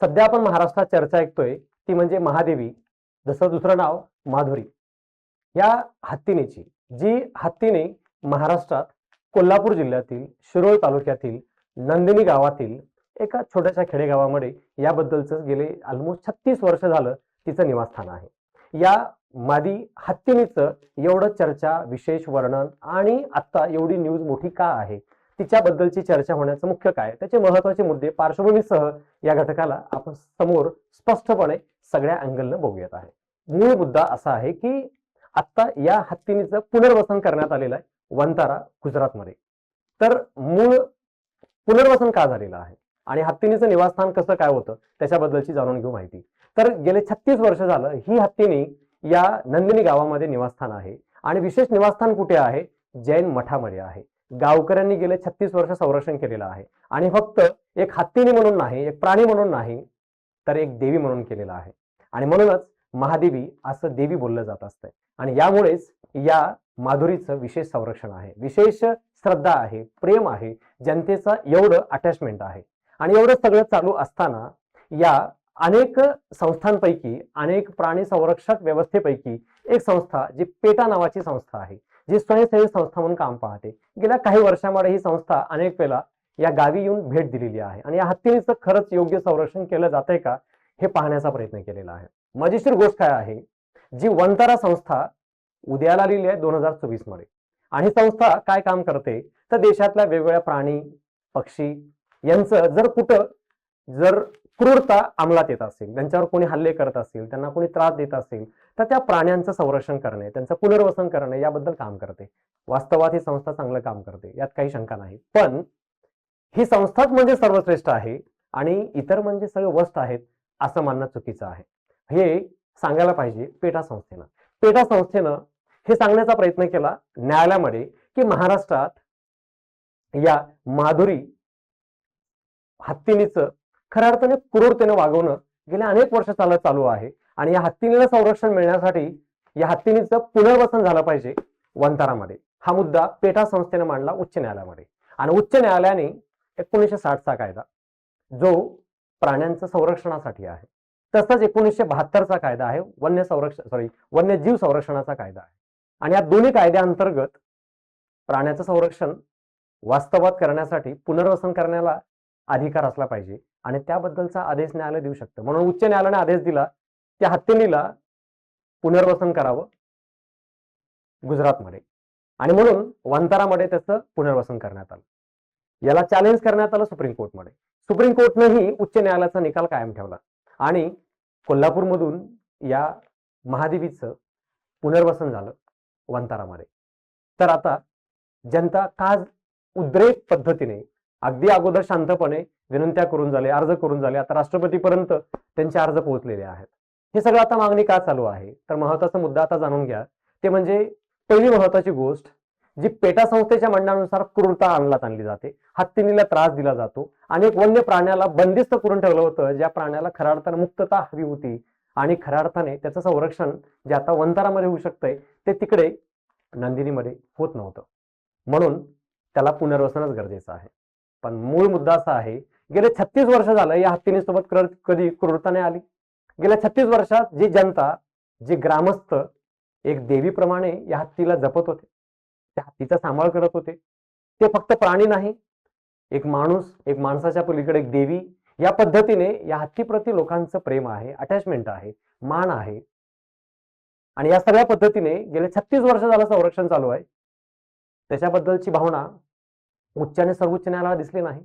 सध्या आपण महाराष्ट्रात चर्चा ऐकतोय ती म्हणजे महादेवी जसं दुसरं नाव माधुरी. या हत्तीनेची जी हत्तीने महाराष्ट्रात कोल्हापूर जिल्ह्यातील शिरोळ तालुक्यातील नंदिनी गावातील एका छोट्याशा खेडेगावामध्ये याबद्दलच गेले ऑलमोस्ट छत्तीस वर्ष झालं तिचं निवासस्थान आहे. या मादी हत्तीनीचं एवढं चर्चा विशेष वर्णन आणि आता एवढी न्यूज मोठी का आहे? तिच्याबद्दलची चर्चा होण्याचं मुख्य काय? त्याचे महत्त्वाचे मुद्दे पार्श्वभूमीसह या घटकाला आपण समोर स्पष्टपणे सगळ्या अँगलनं बघूयात आहे. मूळ मुद्दा असा आहे की आता या हत्तीनीचं पुनर्वसन करण्यात आलेलं आहे वंतारा गुजरातमध्ये. तर मूळ पुनर्वसन का झालेलं आहे? आणि हत्तीनीचं निवासस्थान कसं काय होतं? त्याच्याबद्दलची जाणून घेऊ माहिती. तर गेले छत्तीस वर्ष झालं ही हत्तीनी या नंदिनी गावामध्ये निवासस्थान आहे. आणि विशेष निवासस्थान कुठे आहे? जैन मठामध्ये आहे. गावकऱ्यांनी गेले छत्तीस वर्ष संरक्षण केलेलं आहे. आणि फक्त एक हत्तीने म्हणून नाही एक प्राणी म्हणून नाही तर एक देवी म्हणून केलेलं आहे. आणि म्हणूनच महादेवी असं देवी बोललं जात असतंय. आणि यामुळेच या माधुरीचं विशेष संरक्षण आहे. विशेष श्रद्धा आहे प्रेम आहे जनतेचं एवढं अटॅचमेंट आहे. आणि एवढं सगळं चालू असताना या अनेक संस्थांपैकी अनेक प्राणी संरक्षक व्यवस्थेपैकी एक संस्था जी पेटा नावाची संस्था आहे. जी स्वयंसेवी संस्था म्हणून काम पाहते. गेल्या काही वर्षामध्ये ही संस्था अनेक वेळा या गावी येऊन भेट दिलेली आहे. आणि या हत्तीचं खरंच योग्य संरक्षण केलं जातंय का हे पाहण्याचा प्रयत्न केलेला आहे. मजेशीर गोष्ट काय आहे जी वंतारा संस्था उद्याला आलेली आहे दोन हजार चोवीसमध्ये आणि संस्था काय काम करते तर देशातल्या वेगवेगळ्या प्राणी पक्षी यांचं जर कुठं जर क्रूरता अंमलात येत असेल त्यांच्यावर कोणी हल्ले करत असेल त्यांना कोणी त्रास देत असेल तर त्या प्राण्यांचं संरक्षण करणे त्यांचं पुनर्वसन करणे याबद्दल काम करते. वास्तवात ही संस्था चांगलं काम करते यात काही शंका नाही. पण ही संस्थाच म्हणजे सर्वश्रेष्ठ आहे आणि इतर म्हणजे सगळे वस्त आहेत असं मानणं चुकीचं आहे. हे सांगायला पाहिजे पेटा संस्थेनं. पेटा संस्थेनं हे सांगण्याचा प्रयत्न केला न्यायालयामध्ये की महाराष्ट्रात या माधुरी हत्तीनीचं खऱ्या अर्थाने क्रूरतेने वागवणं गेल्या अनेक वर्ष चालत चालू आहे. आणि या हत्तीनीला संरक्षण मिळण्यासाठी या हत्तीनीचं पुनर्वसन झालं पाहिजे वंतारामध्ये हा मुद्दा पेठा संस्थेने मांडला उच्च न्यायालयामध्ये. आणि उच्च न्यायालयाने एकोणीसशे साठचा कायदा जो प्राण्यांचं संरक्षणासाठी आहे तसंच एकोणीसशे बहात्तरचा कायदा आहे वन्य संरक्षण सॉरी वन्यजीव संरक्षणाचा कायदा आहे. आणि या दोन्ही कायद्याअंतर्गत प्राण्याचं संरक्षण वास्तवात करण्यासाठी पुनर्वसन करण्याला अधिकार असला पाहिजे. आणि त्याबद्दलचा आदेश न्यायालय देऊ शकतं. म्हणून उच्च न्यायालयाने आदेश दिला त्या हत्तीनीला पुनर्वसन करावं गुजरातमध्ये. आणि म्हणून वंतारामध्ये त्याचं पुनर्वसन करण्यात आलं. याला चॅलेंज करण्यात आलं सुप्रीम कोर्टमध्ये. सुप्रीम कोर्टनेही उच्च न्यायालयाचा निकाल कायम ठेवला. आणि कोल्हापूरमधून या महादेवीचं पुनर्वसन झालं वंतारामध्ये. तर आता जनता का उद्रेक पद्धतीने अगदी अगोदर शांतपणे विनंत्या करून झाले अर्ज करून झाले आता राष्ट्रपतीपर्यंत त्यांचे अर्ज पोहोचलेले आहेत. हे सगळं आता मागणी का चालू आहे? तर महत्त्वाचा मुद्दा आता जाणून घ्या. ते म्हणजे पहिली महत्वाची गोष्ट जी पेटा संस्थेच्या म्हणण्यानुसार क्रूरता अंमलात आणली जाते. हत्तीनीला त्रास दिला जातो. आणि एक वन्य प्राण्याला बंदिस्त करून ठेवलं होतं ज्या प्राण्याला खऱ्या अर्थाने मुक्तता हवी होती. आणि खऱ्या अर्थाने त्याचं संरक्षण जे आता वंतारामध्ये होऊ शकतंय ते तिकडे नंदिनीमध्ये होत नव्हतं. म्हणून त्याला पुनर्वसनच गरजेचं आहे. पण मूळ मुद्दा असा आहे गेले छत्तीस वर्ष झालं या हत्तीने सोबत कधी क्रूरता नाही आली. गेल्या छत्तीस वर्षात जी जनता जे ग्रामस्थ एक देवीप्रमाणे या हत्तीला जपत होते त्या हत्तीचा सांभाळ करत होते. ते फक्त प्राणी नाही एक माणूस एक माणसाच्या पलीकडे एक देवी या पद्धतीने या हत्तीप्रती लोकांचं प्रेम आहे अटॅचमेंट आहे मान आहे. आणि या सगळ्या पद्धतीने गेले छत्तीस वर्ष झालं संरक्षण चालू आहे. त्याच्याबद्दलची भावना उच्च आणि सर्वोच्च न्यायालयाला दिसली नाही.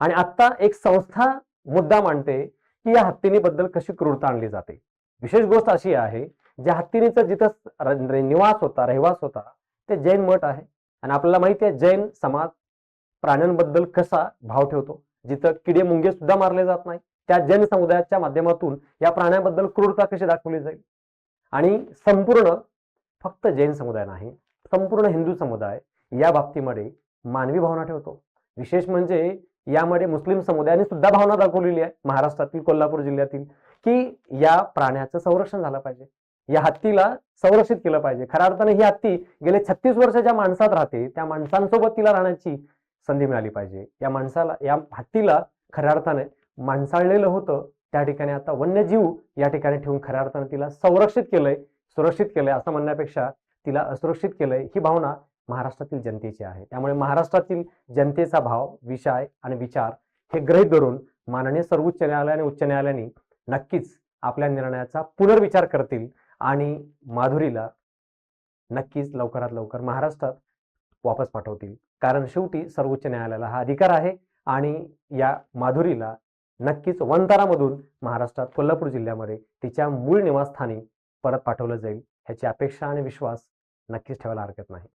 आणि आता एक संस्था मुद्दा मांडते की या हत्तीनीबद्दल कशी क्रूरता आणली जाते? विशेष गोष्ट अशी आहे ज्या हत्तीनीचा जिथं निवास होता रहिवास होता ते जैन मठ आहे. आणि आपल्याला माहिती आहे जैन समाज प्राण्यांबद्दल कसा भाव ठेवतो? जिथं किडे मुंगे सुद्धा मारले जात नाही त्या जैन समुदायाच्या माध्यमातून या प्राण्याबद्दल क्रूरता कशी दाखवली जाईल? आणि संपूर्ण फक्त जैन समुदाय नाही संपूर्ण हिंदू समुदाय या बाबतीमध्ये मानवी भावना ठेवतो. विशेष म्हणजे यामध्ये मुस्लिम समुदायाने सुद्धा भावना दाखवलेली आहे महाराष्ट्रातील कोल्हापूर जिल्ह्यातील की या प्राण्याचं संरक्षण झालं पाहिजे. या हत्तीला संरक्षित केलं पाहिजे. खऱ्या अर्थाने ही हत्ती गेले छत्तीस वर्ष ज्या माणसात राहते त्या माणसांसोबत तिला राहण्याची संधी मिळाली पाहिजे. या माणसाला या हत्तीला खऱ्या अर्थाने माणसाळलेलं होतं त्या ठिकाणी आता वन्यजीव या ठिकाणी ठेवून खऱ्या अर्थाने तिला संरक्षित केलंय सुरक्षित केलंय असं म्हणण्यापेक्षा तिला असुरक्षित केलंय ही भावना महाराष्ट्रातील जनतेचे आहे. त्यामुळे महाराष्ट्रातील जनतेचा भाव विषय आणि विचार हे गृहीत धरून माननीय सर्वोच्च न्यायालय आणि उच्च न्यायालयाने नक्कीच आपल्या निर्णयाचा पुनर्विचार करतील आणि माधुरीला नक्कीच लवकरात लवकर महाराष्ट्रात वापस पाठवतील. कारण शेवटी सर्वोच्च न्यायालयाला हा अधिकार आहे आणि या माधुरीला नक्कीच वनतारामधून महाराष्ट्रात कोल्हापूर जिल्ह्यामध्ये तिच्या मूळ निवासस्थानी परत पाठवलं जाईल ह्याची अपेक्षा आणि विश्वास नक्कीच ठेवायला हरकत नाही.